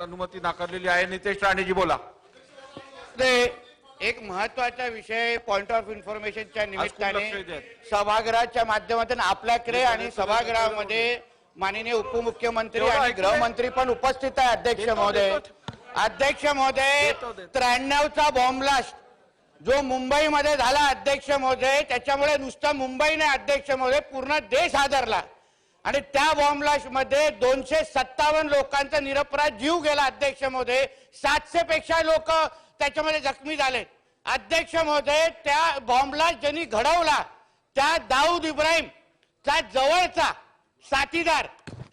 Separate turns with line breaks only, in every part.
अनुमती नाकारलेली आहे नितेश राणेजी बोला
एक महत्त्वाचा विषय पॉइंट ऑफ इन्फॉर्मेशनच्या निमित्ताने. सभागृहाच्या माध्यमातून आपल्याकडे आणि सभागृहामध्ये माननीय उपमुख्यमंत्री आणि? गृहमंत्री पण उपस्थित आहे अध्यक्ष महोदय. अध्यक्ष महोदय. त्र्याण्णवचा बॉम्ब ब्लास्ट जो मुंबईमध्ये झाला अध्यक्ष महोदय त्याच्यामुळे नुसतं मुंबई नाही अध्यक्ष महोदय पूर्ण देश हादरला आणि त्या बॉम्ब ब्लास्टमध्ये दोनशे सत्तावन्न लोकांचा निरपराध जीव गेला अध्यक्ष महोदय सातशे पेक्षा लोक त्याच्यामध्ये जखमी झाले. अध्यक्ष महोदय त्या बॉम्बला ज्यांनी घडवला त्या दाऊद इब्राहिम त्या जवळचा साथीदार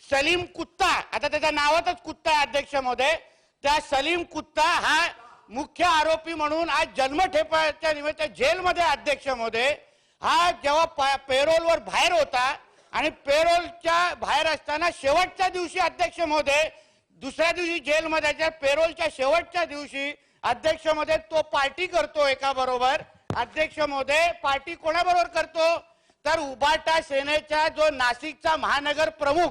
सलीम कुत्ता आता त्याच्या नावातच कुत्ता आहे अध्यक्ष महोदय त्या सलीम कुत्ता हा मुख्य आरोपी म्हणून आज जन्मठेपाच्या निमित्त जेलमध्ये अध्यक्ष महोदय हा जेव्हा पेरोलवर बाहेर होता आणि पेरोलच्या बाहेर असताना शेवटच्या दिवशी अध्यक्ष महोदय दुसऱ्या दिवशी जेलमध्ये पेरोलच्या शेवटच्या दिवशी अध्यक्ष महोदय तो पार्टी करतो एका बरोबर. अध्यक्ष महोदय पार्टी कोणाबरोबर करतो? तर उबाटा सेनेचा जो नाशिकचा महानगर प्रमुख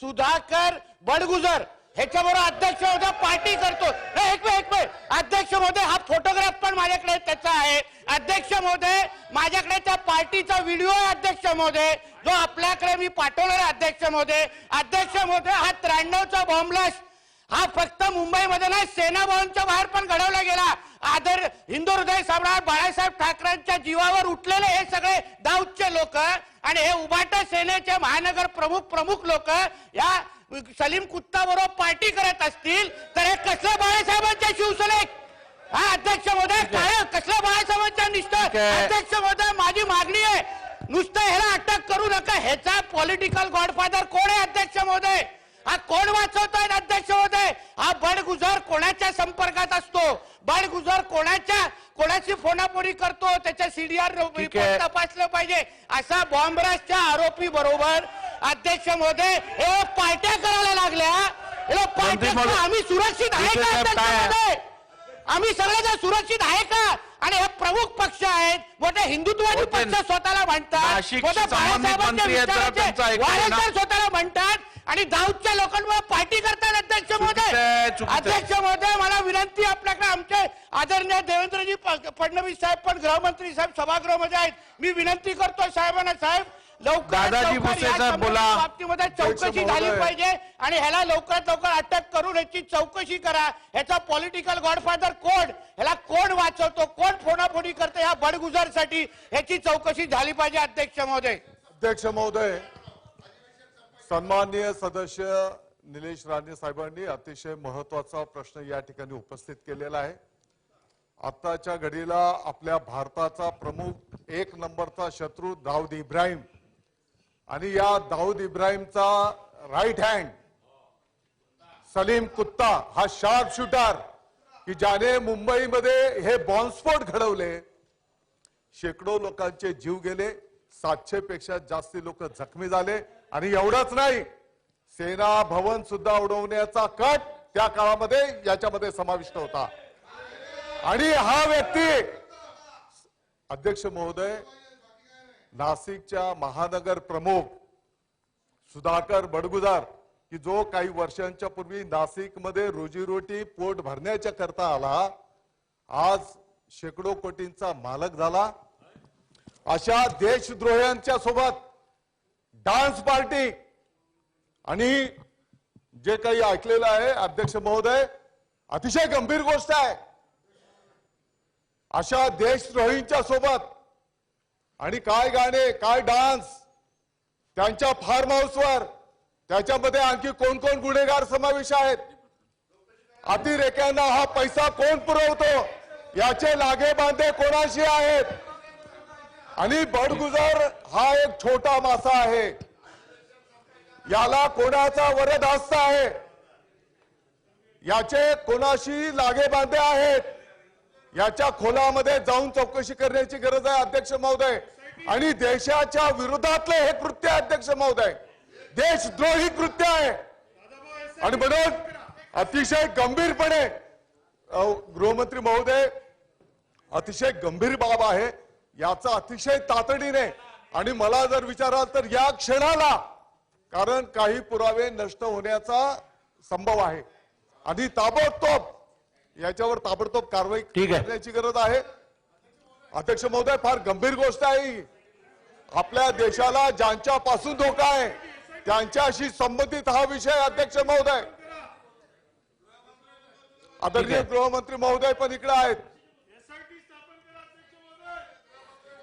सुधाकर बडगुजर. ह्याच्याबरोबर अध्यक्ष महोदय पार्टी करतो. एक वेळ एक वेळ अध्यक्ष महोदय हा फोटोग्राफ पण माझ्याकडे त्याचा आहे. अध्यक्ष महोदय माझ्याकडे त्या पार्टीचा व्हिडिओ आहे अध्यक्ष महोदय. जो आपल्याकडे मी पाठवणार आहे अध्यक्ष महोदय. अध्यक्ष महोदय हा त्र्याण्णवचा बॉम्बलास्ट हा फक्त मुंबईमध्ये नाही सेना भवनच्या बाहेर पण घडवला गेला. आदर हिंदू हृदय सम्राट बाळासाहेब ठाकरेंच्या जीवावर उठलेले हे सगळे दाऊदचे लोक आणि हे उबाट सेनेचे महानगर प्रमुख प्रमुख लोक या सलीम कुत्ता बरोबर पार्टी करत असतील तर हे कसलं बाळासाहेबांच्या शिवसैनिक हा अध्यक्ष महोदय काय कसल्या बाळासाहेबांच्या निष्ठा. अध्यक्ष महोदय माझी मागणी आहे. नुसतं ह्याला अटक करू नका. ह्याचा पॉलिटिकल गॉडफादर कोण आहे अध्यक्ष महोदय? हा कोण वाचवतोय अध्यक्ष महोदय? हा बडगुजर कोणाच्या संपर्कात असतो? बडगुजर कोणाच्या कोणाची फोनाफोनी करतो? त्याच्या सीडीआर. तपासलं पाहिजे. असा बॉम्बराजच्या आरोपी बरोबर अध्यक्ष महोदय हे पार्ट्या करायला लागल्या. हे पार्ट्या. आम्ही सुरक्षित आहे का अध्यक्ष? महोदय? आम्ही सगळेजण सुरक्षित आहे का? आणि हे प्रमुख पक्ष आहेत. मोठे हिंदुत्ववादी. पक्ष स्वतःला म्हणतात. मोठे बाळासाहेबांच्या स्वतःला म्हणतात. आणि दाऊदच्या लोकांमुळे पार्टी करतात अध्यक्ष महोदय. अध्यक्ष महोदय मला विनंती आपल्याकडे. आमचे आदरणीय देवेंद्रजी फडणवीस साहेब पण गृहमंत्री साहेब सभागृहामध्ये आहेत. मी विनंती करतो साहेबांना साहेब लवकर
दादाजी भुसे साहेब बोला.
बाबतीमध्ये चौकशी झाली
महोदय.
पाहिजे आणि ह्याला लवकरात लवकर अटक करून ह्याची चौकशी करा. ह्याचा पॉलिटिकल गॉडफादर कोण? ह्याला कोण वाचवतो? कोण फोडाफोडी करतो ह्या बडगुजरसाठी? ह्याची चौकशी झाली पाहिजे अध्यक्ष महोदय.
अध्यक्ष महोदय सन्माननीय सदस्य निलेश राणे साहेबांनी अतिशय महत्त्वाचा प्रश्न या ठिकाणी उपस्थित केलेला आहे. आताच्या घडीला आपल्या भारताचा प्रमुख एक नंबरचा शत्रू दाऊद इब्राहिम आणि या दाऊद इब्राहिमचा राईट हँड सलीम कुत्ता हा शार्प शूटर की ज्याने मुंबईमध्ये हे बॉम्बस्फोट घडवले शेकडो लोकांचे जीव गेले सातशे पेक्षा जास्ती लोक जखमी झाले आणि एवढंच नाही सेना भवन सुद्धा उडवण्याचा कट त्या काळामध्ये याच्यामध्ये समाविष्ट होता. आणि हा व्यक्ती अध्यक्ष महोदय नाशिकच्या महानगर प्रमुख सुधाकर बडगुजार की जो काही वर्षांच्या पूर्वी नाशिकमध्ये रोजीरोटी पोट भरण्याच्या करता आला आज शेकडो कोटींचा मालक झाला. अशा देशद्रोह्यांच्या सोबत डान्स पार्टी आणि जे काही ऐकलेलं आहे अध्यक्ष महोदय अतिशय गंभीर गोष्ट आहे. अशा देशद्रोहींच्या सोबत आणि काय गाणे काय डान्स त्यांच्या फार्म हाऊसवर त्याच्यामध्ये आणखी कोण कोण गुन्हेगार समावेश आहेत? अतिरेक्यांना हा पैसा कोण पुरवतो? याचे लागे बांधे कोणाशी आहेत? आणि बडगुजर हा एक छोटा मासा आहे. याला कोणाचा वरद हस्त आहे? याचे कोणाशी लागे बांधे आहेत? याच्या खोलामध्ये जाऊन चौकशी करण्याची गरज आहे अध्यक्ष महोदय. आणि देशाच्या विरोधातले हे कृत्य आहे अध्यक्ष महोदय. देशद्रोही कृत्य आहे. आणि म्हणून अतिशय गंभीरपणे गृहमंत्री महोदय अतिशय गंभीर बाब आहे. याचा अतिशय तातडीने आणि मला जर विचाराल तर या क्षणाला कारण काही पुरावे नष्ट होण्याचा संभव आहे. आणि ताबडतोब याच्यावर ताबडतोब कारवाई. करण्याची गरज आहे अध्यक्ष महोदय फार गंभीर गोष्ट आहे. आपल्या देशाला ज्यांच्या पासून धोका आहे त्यांच्याशी संबंधित हा विषय अध्यक्ष महोदय आदरणीय गृहमंत्री महोदय पण इकडे आहेत